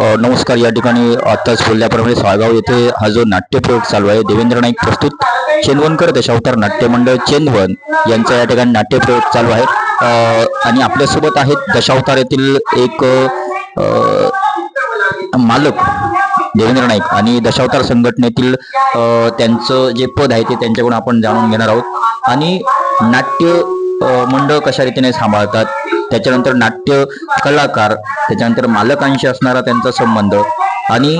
नमस्कार या ठिकाणी आत्ताच बोलल्याप्रमाणे साळगाव येथे हा जो नाट्यप्रयोग चालू आहे देवेंद्र नाईक प्रस्तुत चेंदवनकर दशावतार नाट्य मंडळ चेंदवन यांचा या ठिकाणी नाट्यप्रयोग चालू आहे. आणि आपल्यासोबत आहेत दशावतार येथील एक मालक देवेंद्र नाईक आणि दशावतार संघटनेतील त्यांचं जे पद आहे ते त्यांच्याकडून आपण जाणून घेणार आहोत. आणि नाट्य मंडळ कशा रीतीने सांभाळतात? त्याच्यानंतर नाट्य कलाकार त्याच्यानंतर मालकांशी असणारा त्यांचा संबंध आणि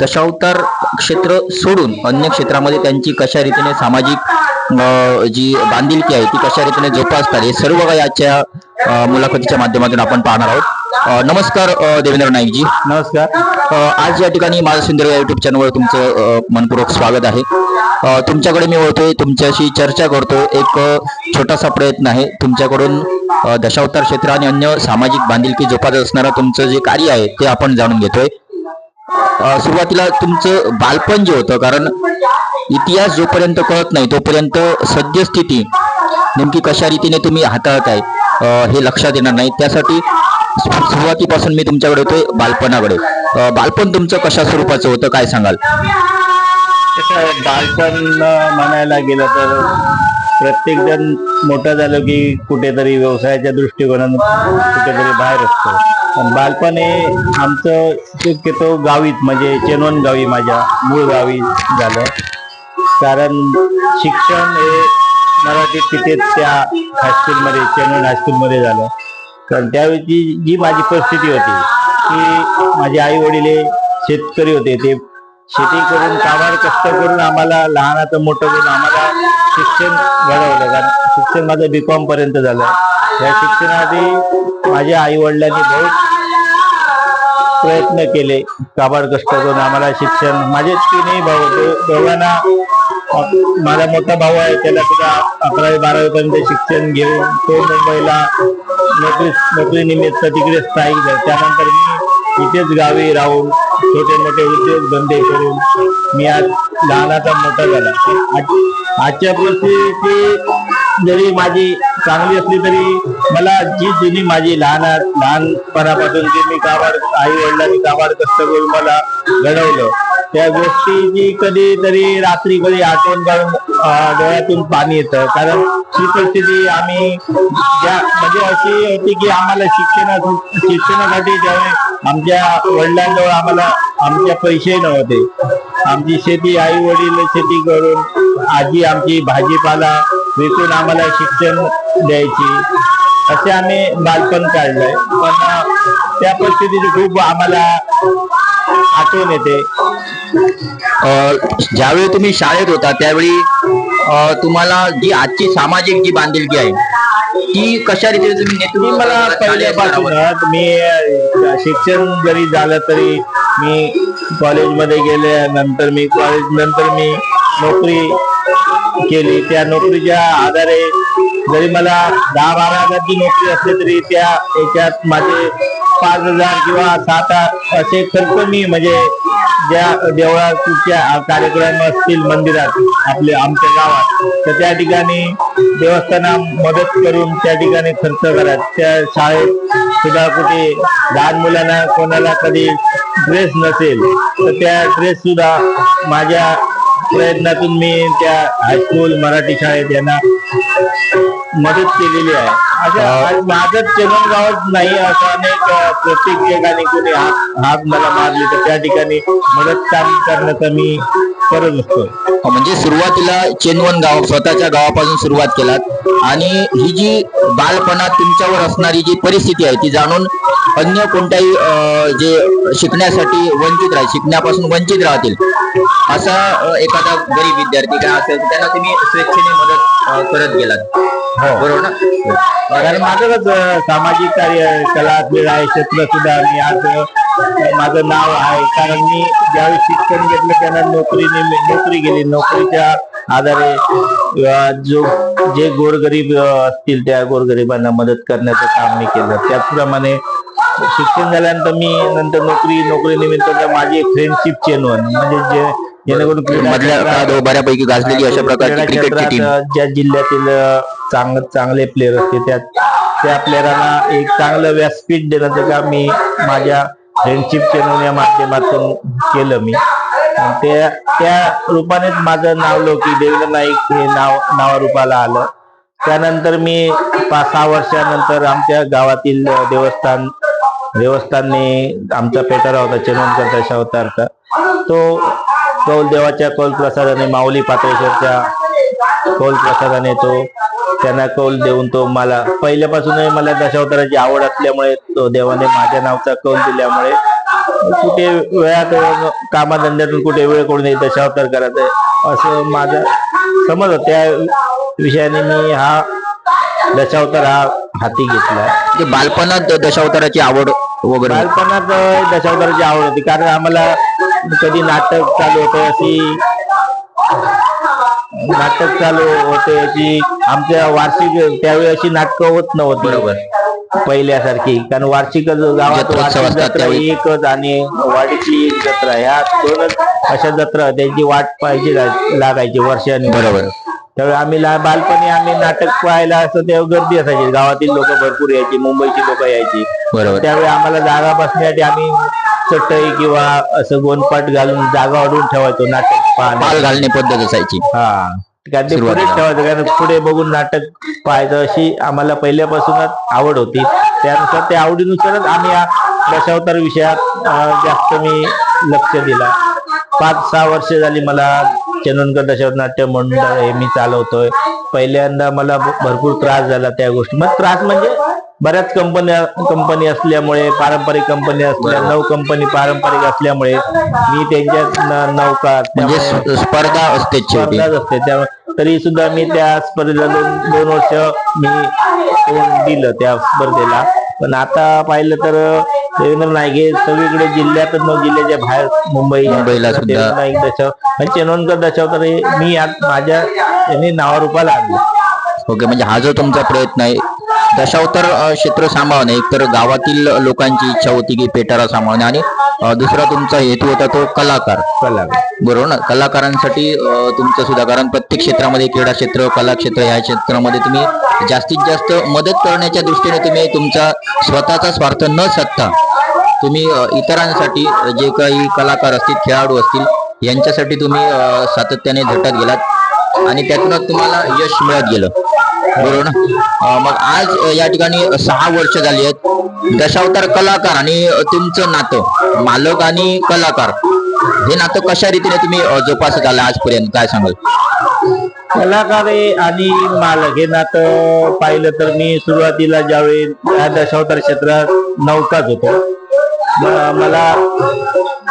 दशावतार क्षेत्र सोडून अन्य क्षेत्रामध्ये त्यांची कशा रीतीने सामाजिक जी बांधिलकी आहे ती कशा रीतीने जोपासतात हे सर्व काही आजच्या मुलाखतीच्या माध्यमातून आपण पाहणार आहोत. नमस्कार देवेंद्र नाईकजी. नमस्कार. आज या ठिकाणी माझं सुंदर या युट्यूब चॅनलवर तुमचं मनपूर्वक स्वागत आहे. तुमच्याकडे मी वळतोय तुमच्याशी चर्चा करतो. एक छोटासा प्रयत्न आहे. तुमच्याकडून दशावतार क्षेत्र आणि अन्य सामाजिक बांधिलकी जोपासत असणारं तुमचं जे कार्य आहे ते आपण जाणून घेतोय. सुरुवातीला तुमचं बालपण जे होतं कारण इतिहास जोपर्यंत कळत नाही तोपर्यंत सद्यस्थिती नेमकी कशा रीतीने तुम्ही हाताळताय हे लक्षात येणार नाही. त्यासाठी सुरुवातीपासून मी तुमच्याकडे होतोय बालपणाकडे. बालपण तुमचं कशा स्वरूपाचं होतं काय सांगाल? बालपण म्हणायला गेलं तर प्रत्येक जण मोठं झालं की कुठेतरी व्यवसायाच्या दृष्टिकोनानं कुठेतरी बाहेर असतो. पण बालपण हे आमचं शक्यतो गावीत म्हणजे चेनवन गावी माझ्या मूळ गावी झालं. कारण शिक्षण हे मराठीत तिथे त्या हायस्कूलमध्ये चेनवन हायस्कूलमध्ये झालं. कारण त्यावेळी जी माझी परिस्थिती होती की माझे आई वडील हे शेतकरी होते ते शेती करून कामावर कष्ट करून आम्हाला लहानाचं मोठं करून आम्हाला शिक्षण घडवलं. कारण शिक्षण माझं बी कॉम पर्यंत झालं. या शिक्षणाआधी माझ्या आई वडिलांनी बहुत प्रयत्न केले काबाड कष्ट करून आम्हाला शिक्षण. माझे तिन्ही भाऊ दोघांना माझा मोठा भाऊ आहे त्याला सुद्धा अकरावी बारावी पर्यंत शिक्षण घेऊन तो मुंबईला नोकरी नोकरी निमित्त तिकडे स्थायिक झाला. त्यानंतर मी इथेच गावी राहून छोटे मोठे उद्योग धंदे करून मी आज लहानाचा मोठा झाला. आजच्या परिस्थिती जरी माझी चांगली असली तरी मला जी जुनी माझी लहान लहानपणापासून जी मी काबाड आई वडिलांनी काबाड कष्ट करून मला घडवलं त्या गोष्टीची कधीतरी रात्री कधी आठवण काढून डोळ्यातून पाणी येतं. कारण ही परिस्थिती आम्ही ज्या म्हणजे अशी होती की आम्हाला शिक्षणा शिक्षणासाठी ज्यावेळी आमच्या वडिलांजवळ आम्हाला आमच्या पैसे नव्हते. आमची शेती आई वडील शेती करून आजी आमची भाजीपाला विकून आम्हाला शिक्षण द्यायची. असे आम्ही बालपण काढलंय. पण त्या परिस्थितीची खूप आम्हाला आठवण येते. ज्यावेळी तुम्ही शाळेत होता त्यावेळी तुम्हाला जी आजची सामाजिक जी बांधिलकी आहे ती कशा रीतीने तुम्ही नेतृत्व मला? पहिल्यापासूनच मी शिक्षण जरी झालं तरी मी कॉलेजमध्ये गेले नंतर मी कॉलेज नंतर मी नोकरी केली त्या नोकरीच्या आधारे जरी मला दहा बारा हजारची नोकरी असली तरी त्या याच्यात माझे पाच हजार किंवा सात आ- असे खर्च मी म्हणजे ज्या देवळाच्या कार्यक्रम असतील मंदिरात आपले आमच्या गावात तर त्या ठिकाणी देवस्थाना मदत करून त्या ठिकाणी खर्च करा. त्या शाळेत सुद्धा कुठे लहान मुलांना कोणाला कधी ड्रेस नसेल तर त्या ड्रेस सुद्धा माझ्या प्रयत्नातून मी त्या हायस्कूल मराठी शाळेत यांना मदत केलेली आहे. अशा आज माझं चलन गावात नाही असं अनेक प्रत्येक ठिकाणी कोणी हात हात मला मारली तर त्या ठिकाणी मदत काम करण्याचा मी? करत असतो म्हणजे सुरुवातीला चेनवन गाव स्वतःच्या गावापासून सुरुवात केलात. आणि ही जी बालपणात तुमच्यावर असणारी जी परिस्थिती आहे ती जाणून अन्य कोणत्याही जे शिकण्यासाठी वंचित राहील शिकण्यापासून वंचित राहतील असा एखादा गरीब विद्यार्थी काय असेल त्यांना तुम्ही स्वेच्छेने मदत करत गेलात. बरोबर ना? कारण माझं सामाजिक कार्य कला क्रीडा आहे क्षेत्र सुद्धा मी आज माझं नाव आहे. कारण मी ज्यावेळी शिक्षण घेतलं त्यांना नोकरीने नोकरी गेली. नोकरीच्या आधारे जो जे गोरगरीब असतील त्या गोरगरिबांना मदत करण्याचं काम मी केलं. त्याचप्रमाणे शिक्षण झाल्यानंतर मी नंतर नोकरी नोकरी निमित्त माझी एक फ्रेंडशिप चेनवन म्हणजे जे जेणेकरून क्रीडा काळात बऱ्यापैकी गाजलेली अशा प्रकारची क्रीडा क्रिकेटची टीम क्षेत्रात ज्या जिल्ह्यातील अ, चांग चांगले प्लेयर असते त्या त्या प्लेयरांना एक चांगलं व्यासपीठ देण्याचं काम मी माझ्या फ्रेंडशिप चॅनल या माध्यमातून केलं मी. त्या त्या रूपानेच माझं नाव लोकी देवेंद्र नाईक हे नाव नावारूपाला आलं. त्यानंतर मी पाच सहा वर्षानंतर आमच्या गावातील देवस्थान देवस्थानने आमचा पेटारा होता चेनवणकर दशावतारचा तो कौल देवाच्या कौल प्रसादाने माऊली पात्रेश्वरच्या कौल प्रसादाने तो त्यांना कौल देऊन तो मला पहिल्यापासूनही मला दशावताराची आवड असल्यामुळे तो देवाने माझ्या नावचा कौल दिल्यामुळे कुठे वेळात कामाधंद्यातून कुठे वेळ करून येईल दशावतार करायचं असं माझं समज होतं. त्या विषयाने मी हा दशावतार हा हाती घेतला. म्हणजे बालपणात दशावताराची आवड वगैरे बालपणात दशावताराची आवड होती. कारण आम्हाला कधी नाटक चालू होते अशी नाटक चालू होते अशी आमच्या वार्षिक त्यावेळी अशी नाटकं होत नव्हती. बरोबर. पहिल्यासारखी. कारण वार्षिक गावात वार्षिक जत्रा. एकच आणि वाडीची एक जत्रा. ह्या दोनच अशा जत्रा त्यांची वाट पाहिजे लागायची वर्षाने. बरोबर. त्यावेळी आम्ही बालपणी आम्ही नाटक पाहायला असं तेव्हा गर्दी असायची. गावातील लोक भरपूर यायची मुंबईची लोक यायची. बरोबर. त्यावेळी आम्हाला जागा बसण्यासाठी आम्ही चटई किंवा असं गोनपाट घालून जागा अडून ठेवायचो नाटक पाल घालणे पद्धत असायची. हा. कारण ते पुढे सुरुवातीला. ठेवायचं कारण पुढे बघून नाटक पाहायचं अशी आम्हाला पहिल्यापासूनच आवड होती. त्यानुसार त्या आवडीनुसारच आम्ही या दशावतार विषयात अं, जास्त मी लक्ष दिला. पाच सहा वर्ष झाली मला चंदनकर दशावतार नाट्य मंडळ हे मी चालवतोय. पहिल्यांदा मला भ- भरपूर त्रास झाला त्या गोष्टी मग त्रास म्हणजे बऱ्याच कंपन्या कंपनी असल्यामुळे पारंपरिक कंपनी असल्या नऊ कंपनी पारंपरिक असल्यामुळे मी त्यांच्या नौका म्हणजे स्पर्धा असते स्पर्धाच असते. त्यामुळे तरी सुद्धा मी त्या स्पर्धेला दोन दोन वर्ष मी तोंड दिलं त्या स्पर्धेला. पण आता पाहिलं तर देवेंद्र नाईक हे सगळीकडे जिल्ह्यातच नऊ जिल्ह्याच्या बाहेर मुंबई मुंबईला. देवेंद्र नाईक दशाव आणि चेनवणकर दशावतार हे मी आज माझ्या यांनी नावारूपाला आणलं. ओके म्हणजे हा जो तुमचा प्रयत्न आहे दशावतार क्षेत्र सांभाळणे एक तर गावातील लोकांची इच्छा होती की पेटारा सांभाळणे आणि दुसरा तुमचा हेतू होता तो कलाकार. कला बरोबर ना? कलाकारांसाठी तुमचं सुद्धा कारण प्रत्येक क्षेत्रामध्ये क्रीडा क्षेत्र कला क्षेत्र या क्षेत्रामध्ये तुम्ही जास्तीत जास्त मदत करण्याच्या दृष्टीने तुम्ही तुमचा स्वतःचा स्वार्थ न साधता तुम्ही इतरांसाठी जे काही कलाकार असतील खेळाडू असतील यांच्यासाठी तुम्ही सातत्याने झटत गेलात आणि त्यातूनच तुम्हाला यश मिळत गेलं. बरोबर ना? मग आज या ठिकाणी सहा वर्ष झाली आहेत. दशावतार कलाकार आणि तुमचं नातं मालक आणि कलाकार. हे नातं कशा रीतीने तुम्ही जोपासत आला आजपर्यंत? काय सांगाल? कलाकार आहे आणि मालक. हे नातं पाहिलं तर मी सुरुवातीला ज्यावेळी या दशावतार क्षेत्रात नौकाच होतो. मला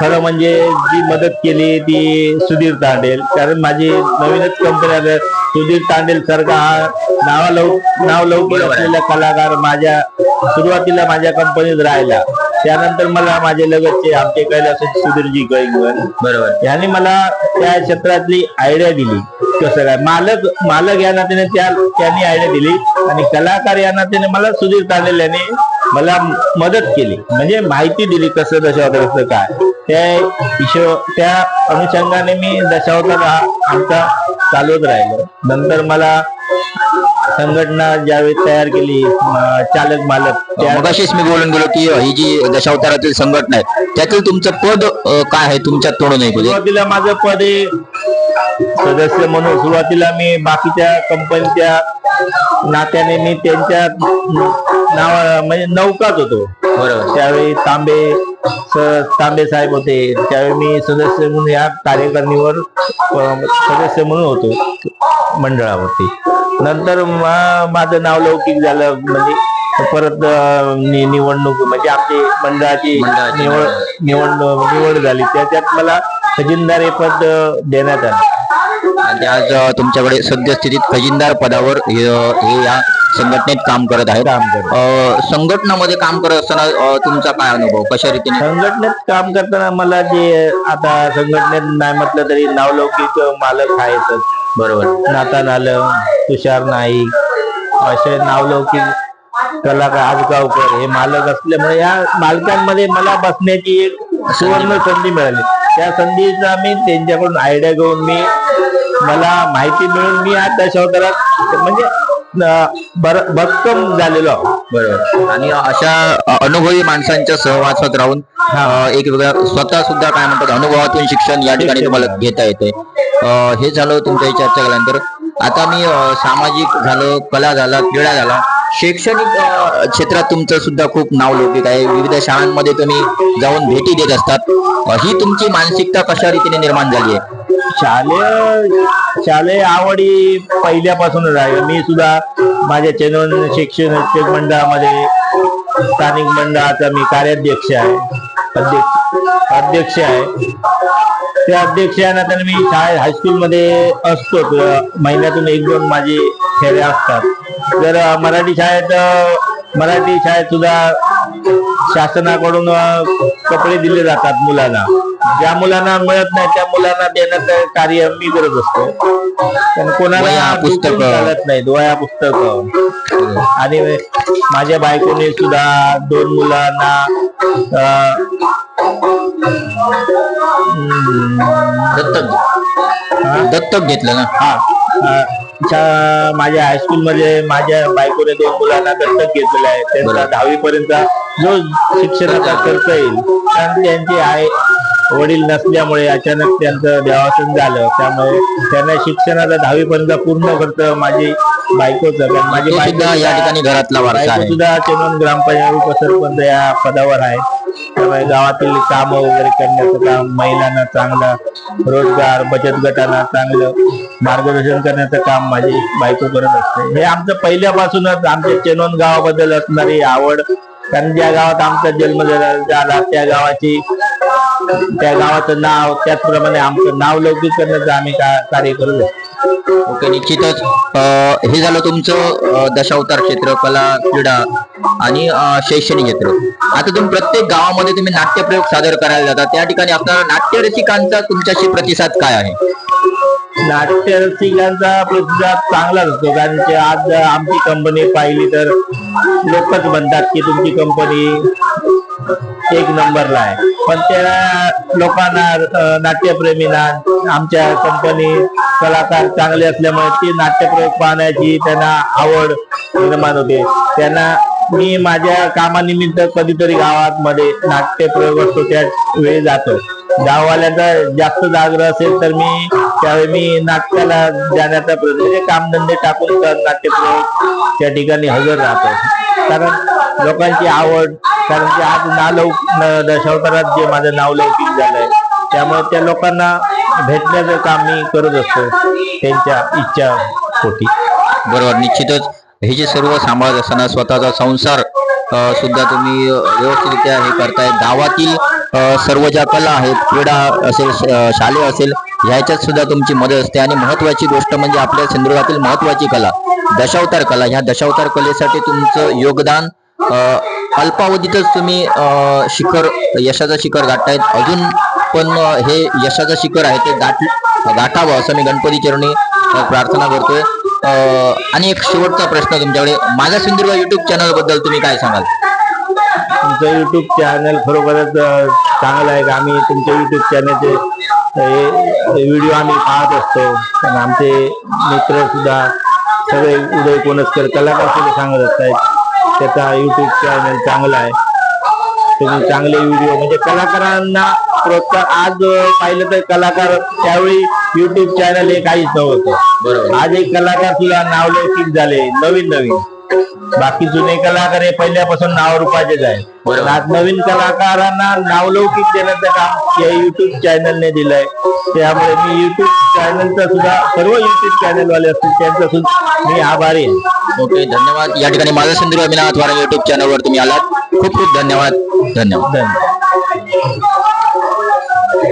खरं म्हणजे जी मदत केली ती सुधीर तांडेल. कारण माझी नवीनच कंपनी आहे. सुधीर तांडेल सारखा हा नावा लौ नाव लौकिक असलेला कलाकार माझ्या सुरुवातीला माझ्या कंपनीत राहिला. त्यानंतर मला माझे लगतचे आमचे कैलास सुधीरजी गैंगवन बरोबर. यांनी मला त्या क्षेत्रातली आयडिया दिली. कसं काय? मालक मालक या नात्याने त्या त्यांनी आयडिया दिली आणि कलाकार या नात्याने मला सुधीर तांडेल यांनी मला मदत केली. म्हणजे माहिती दिली कसं दशावतार कसं काय. त्या हिशो त्या अनुषंगाने मी दशावतार आमचा चालवत राहिलो. नंतर मला संघटना ज्यावेळी तयार केली चालक मालक मगाशीच मी बोलून गेलो की ही जी दशावतारातील संघटना आहे त्यातील तुमचं पद काय आहे? तुमच्या तोडून. सुरुवातीला माझं पद हे सदस्य म्हणून सुरुवातीला मी बाकीच्या कंपनीच्या नात्याने मी त्यांच्या नाव म्हणजे नौकाच होतो. बरोबर. त्यावेळी तांबे स- तांबे साहेब होते. त्यावेळी मी सदस्य म्हणून या कार्यकारिणीवर सदस्य म्हणून होतो मंडळावरती. नंतर माझं नाव लौकिक झालं. म्हणजे परत निवडणूक म्हणजे आमची मंडळाची निवड निवड निवड झाली. त्याच्यात मला खजिनदार हे पद देण्यात आलं. आणि आज तुमच्याकडे सद्यस्थितीत खजिनदार पदावर हे या संघटनेत काम करत आहेत. काम करत अ, संघटनामध्ये काम करत असताना अ, तुमचा काय अनुभव? कशा रीतीने? संघटनेत काम करताना मला जे आता संघटनेत नाही म्हटलं तरी नावलौकिक मालक आहेतच बरोबर. नातान आलं तुषार नाईक असे नावलौकिक कलाकार आजगावकर हे मालक असल्यामुळे या मालकांमध्ये मला बसण्याची एक सुवर्ण संधी मिळाली. त्या संधीचा मी त्यांच्याकडून आयडिया घेऊन मी मला माहिती मिळून मी आज दशावतारात म्हणजे भक्कम झालेलो आहोत. बरोबर. आणि अशा अनुभवी माणसांच्या सहवासात राहून एक वेगळ्या स्वतः सुद्धा काय म्हणतात अनुभवातून शिक्षण या ठिकाणी तुम्हाला घेता येते हे झालं तुमच्या चर्चा केल्यानंतर आता मी सामाजिक झालं कला झाला क्रीडा झाला. शैक्षणिक क्षेत्रात तुमचं सुद्धा खूप नाव लौकिक आहे. विविध शाळांमध्ये तुम्ही जाऊन भेटी देत असतात. ही तुमची मानसिकता कशा रीतीने निर्माण झाली आहे? शालेय शालेय आवडी पहिल्यापासूनच आहे. मी सुद्धा माझ्या चेनवन शिक्षण मंडळामध्ये स्थानिक मंडळाचा मी कार्याध्यक्ष आहे. अध्यक्ष अध्यक्ष आहे. त्या अध्यक्षानंतर मी शाळेत हायस्कूलमध्ये असतो. महिन्यातून एक दोन माझे फेऱ्या असतात. जर मराठी शाळेत मराठी शाळेत सुद्धा शासनाकडून कपडे दिले जातात मुलांना. ज्या मुलांना मिळत नाही त्या मुलांना देण्याचं कार्य मी करत असतो. पण कोणाला पुस्तकं. चालत नाही वया पुस्तक. आणि माझ्या बायकोने सुद्धा दोन मुलांना दत्तक. दत्तक घेतलं ना? हा. माझ्या हायस्कूलमध्ये माझ्या बायकोने दोन मुलांना दत्तक घेतलेलं आहे. त्यांचा. दहावी पर्यंत जो शिक्षणाचा खर्च येईल कारण त्यांचे आई वडील नसल्यामुळे अचानक त्यांचं देवासन झालं. त्यामुळे त्यांना शिक्षणाचा दहावी पर्यंत पूर्ण खर्च माझी बायकोच कारण माझी बायको सुद्धा या ठिकाणी घरातला बायको सुद्धा चेनवन ग्रामपंचायत उपसरपंच या पदावर आहे. त्यामुळे गावातील काम वगैरे करण्याचं काम महिलांना चांगला रोजगार बचत गटांना चांगलं मार्गदर्शन करण्याचं काम माझी बायको करत असते. हे आमचं पहिल्यापासूनच आमच्या चेनवन गावाबद्दल असणारी आवड कारण ज्या गावात आमचा जन्म झाला झाला त्या गावाची त्या गावाचं नाव त्याचप्रमाणे आमचं नाव लौकिक करण्याचं आम्ही कार्य करत ओके निश्चितच. हे झालं तुमचं दशावतार क्षेत्र कला क्रीडा आणि शैक्षणिक क्षेत्र. आता तुम्ही प्रत्येक गावामध्ये तुम्ही नाट्यप्रयोग सादर करायला जाता. त्या ठिकाणी आपला नाट्य रसिकांचा तुमच्याशी प्रतिसाद काय आहे? नाट्य रसिकांचा प्रतिसाद चांगलाच असतो कारण की आज आमची कंपनी पाहिली तर लोकच म्हणतात की तुमची कंपनी एक नंबरला आहे. पण त्या लोकांना नाट्यप्रेमींना आमच्या कंपनी कलाकार चांगले असल्यामुळे ती नाट्यप्रयोग पाहण्याची त्यांना आवड निर्माण होते. त्यांना मी माझ्या कामानिमित्त कधीतरी गावात मध्ये नाट्यप्रयोग असतो त्या वेळी जातो. गाववाल्यांचा जास्त आग्रह असेल तर मी त्यावेळी मी नाटकाला जाण्याचा प्रयत्न म्हणजे कामधंदे टाकून तर नाट्यप्रयोग त्या ठिकाणी हजर राहतो. कारण लोकांची आवड कारण की आज नालौ दशावतारात जे माझं नाव लौकिक झालंय त्यामुळे त्या लोकांना भेटण्याचं काम मी करत असतो त्यांच्या इच्छा पोटी. बरोबर निश्चितच. हे जे सर्व सांभाळत असताना स्वतःचा संसार सुद्धा तुम्ही व्यवस्थितरित्या हे करताय. गावातील सर्व ज्या कला आहेत क्रीडा असेल श- शालेय असेल ह्याच्यात सुद्धा तुमची मदत असते. आणि महत्वाची गोष्ट म्हणजे आपल्या सिंधुदुर्गातील महत्वाची कला दशावतार कला. ह्या दशावतार कलेसाठी तुमचं योगदान अल्पावधीतच तुम्ही शिखर यशाचं शिखर गाठतायत. अजून पण हे यशाचं शिखर आहे ते गाठ गाठावं असं मी गणपती चरणी प्रार्थना करतोय. आणि एक शेवटचा प्रश्न तुमच्याकडे. माझ्या सिंधुदुर्ग युट्यूब चॅनलबद्दल तुम्ही काय सांगाल? तुमचं युट्यूब चॅनल खरोखरच चांगलं आहे. का आम्ही तुमच्या युट्यूब चॅनलचे व्हिडिओ आम्ही पाहत असतो. कारण आमचे मित्र सुद्धा सगळे उदय कोणसकर कलाकार सुद्धा सांगत असतात त्याचा युट्यूब चॅनल चांगला आहे. तुम्ही चांगले व्हिडिओ म्हणजे कलाकारांना प्रोत्साहन आज पाहिलं तर कलाकार त्यावेळी युट्यूब चॅनल हे काहीच नव्हतं. आज एक कलाकार सुद्धा नावलौकिक झाले नवीन नवीन बाकी जुने कलाकार हे पहिल्यापासून नाव रूपाचेच आहे. पण आज नवीन कलाकारांना नावलौकिक देण्याचं काम या युट्यूब चॅनलने दिलंय. त्यामुळे मी युट्यूब चॅनलचा सुद्धा सर्व युट्यूब चॅनल वाले असतील त्यांचा सुद्धा मी आभारी आहे. ओके धन्यवाद. या ठिकाणी माझा सिंधुदुर्ग अभिनाथ वारा युट्यूब चॅनलवर तुम्ही आलात. खूप खूप धन्यवाद. धन्यवाद. धन्यवाद.